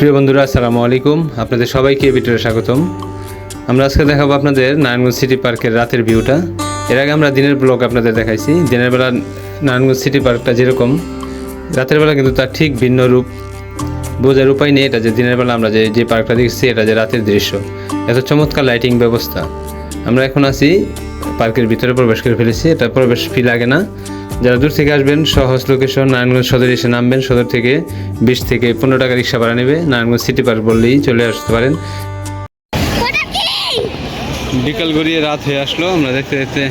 প্রিয় বন্ধুরা, আসসালামু আলাইকুম। আপনাদের সবাইকে ভিডিওতে স্বাগতম। আমরা আজকে দেখাবো আপনাদের নারায়ণগঞ্জ সিটি পার্কের রাতের ভিউটা। এর আগে আমরা দিনের ব্লগ আপনাদের দেখাইছি। দিনের বেলা নারায়ণগঞ্জ সিটি পার্কটা যেরকম, রাতের বেলা কিন্তু তার ঠিক ভিন্ন রূপ। বোঝার উপায় নেই এটা যে দিনের বেলা আমরা যে যে পার্কটা দেখছি, এটা যে রাতের দৃশ্য। এত চমৎকার লাইটিং ব্যবস্থা। আমরা এখন আছি, পার্কের ভিতরে প্রবেশ করে ফেলেছি। এটা প্রবেশ ফি লাগে না। যারা দূর থেকে আসবেন সহজ লোকেশন নারায়ণগঞ্জ সদর এসে নামবেন সদর থেকে বিশ থেকে পনেরো টাকা রিক্সা ভাড়া নেবে। নারায়ণগঞ্জ সিটি পার্ক বললেই চলে আসতে পারেন। বিকাল গড়িয়ে রাত হয়ে আসলো আমরা দেখতে দেখতে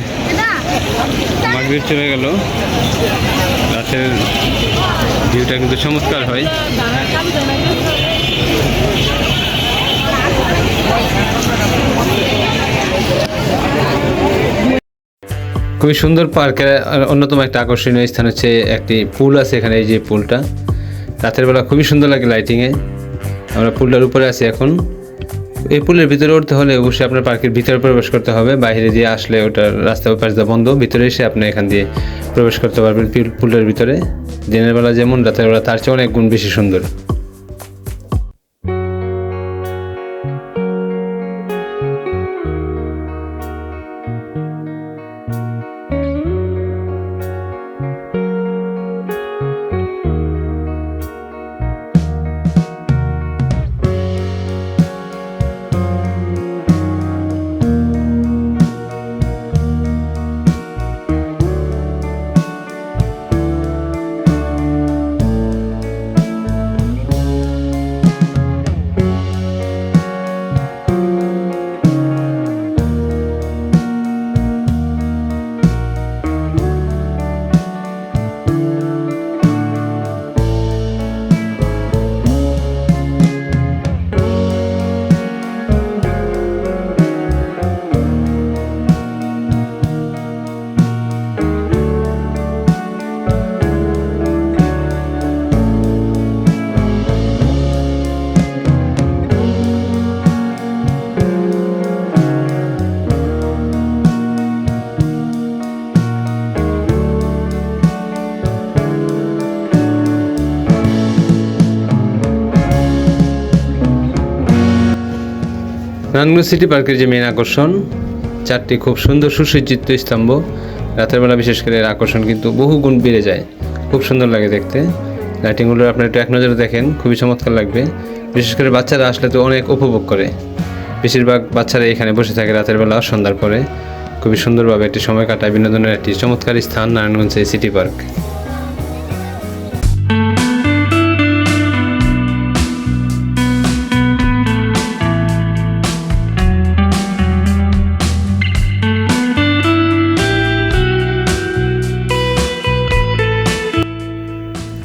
মাগরিব চলে গেল। রাতের ভিউটা কিন্তু চমৎকার হয়। খুবই সুন্দর পার্কের অন্যতম একটা আকর্ষণীয় স্থান হচ্ছে একটি পুল আছে এখানে, এই যে পুলটা। রাতের বেলা খুবই সুন্দর লাগে লাইটিংয়ে আমরা পুলটার উপরে আছি এখন। এই পুলের ভিতরে উঠতে হলে অবশ্যই আপনার পার্কের ভিতরে প্রবেশ করতে হবে। বাইরে দিয়ে আসলে ওটার রাস্তা পাশ দিয়ে বন্ধ। ভিতরে এসে আপনি এখান দিয়ে প্রবেশ করতে পারবেন পিল- পুলের ভিতরে। দিনের বেলা যেমন, রাতের বেলা তার চেয়ে অনেক গুণ বেশি সুন্দর। নারায়ণগঞ্জ সিটি পার্কের যে মেন আকর্ষণ, চারটি খুব সুন্দর সুসজ্জিত স্তম্ভ, রাতের বেলা বিশেষ করে এর আকর্ষণ কিন্তু বহু গুণ বেড়ে যায়। খুব সুন্দর লাগে দেখতে। লাইটিংগুলো আপনার একটু এক নজরে দেখেন, খুবই চমৎকার লাগবে। বিশেষ করে বাচ্চারা আসলে তো অনেক উপভোগ করে। বেশিরভাগ বাচ্চারা এখানে বসে থাকে রাতের বেলা, সন্ধ্যার পরে। খুবই সুন্দরভাবে একটি সময় কাটায়। বিনোদনের একটি চমৎকার স্থান নারায়ণগঞ্জ সিটি পার্ক।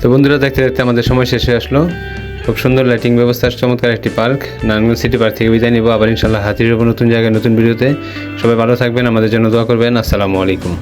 তো বন্ধুরা, দেখতে দেখতে আমাদের সময় শেষ হয়ে আসলো। খুব সুন্দর লাইটিং ব্যবস্থার চমৎকার একটি পার্ক নারায়ণগঞ্জ সিটি পার্ক থেকে বিদায় নিব। আবার ইনশাল্লাহ হাতির উপর নতুন জায়গায়, নতুন ভিডিওতে। সবাই ভালো থাকবেন, আমাদের জন্য দোয়া করবেন। আসসালামু আলাইকুম।